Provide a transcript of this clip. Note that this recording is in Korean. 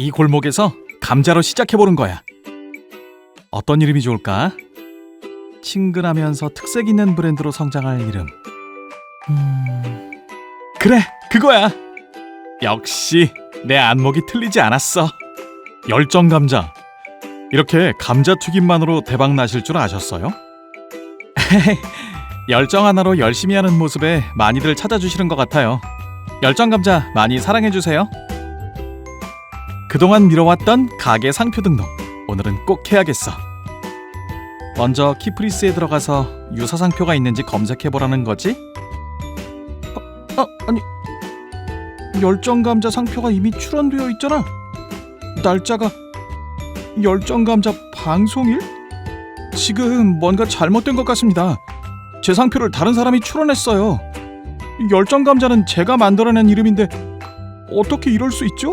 이 골목에서 감자로 시작해보는 거야. 어떤 이름이 좋을까? 친근하면서 특색 있는 브랜드로 성장할 이름. 음... 그래, 그거야. 역시 내 안목이 틀리지 않았어. 열정 감자. 이렇게 감자 튀김만으로 대박 나실 줄 아셨어요? 열정 하나로 열심히 하는 모습에 많이들 찾아주시는 것 같아요. 열정 감자 많이 사랑해 주세요. 그동안 미뤄왔던 가게 상표 등록 오늘은 꼭 해야겠어. 먼저 키프리스에 들어가서 유사 상표가 있는지 검색해 보라는 거지? 아, 아 아니 열정 감자 상표가 이미 출원되어 있잖아. 날짜가 열정 감자 방송일? 지금 뭔가 잘못된 것 같습니다. 제 상표를 다른 사람이 출원했어요. 열정 감자는 제가 만들어낸 이름인데 어떻게 이럴 수 있죠?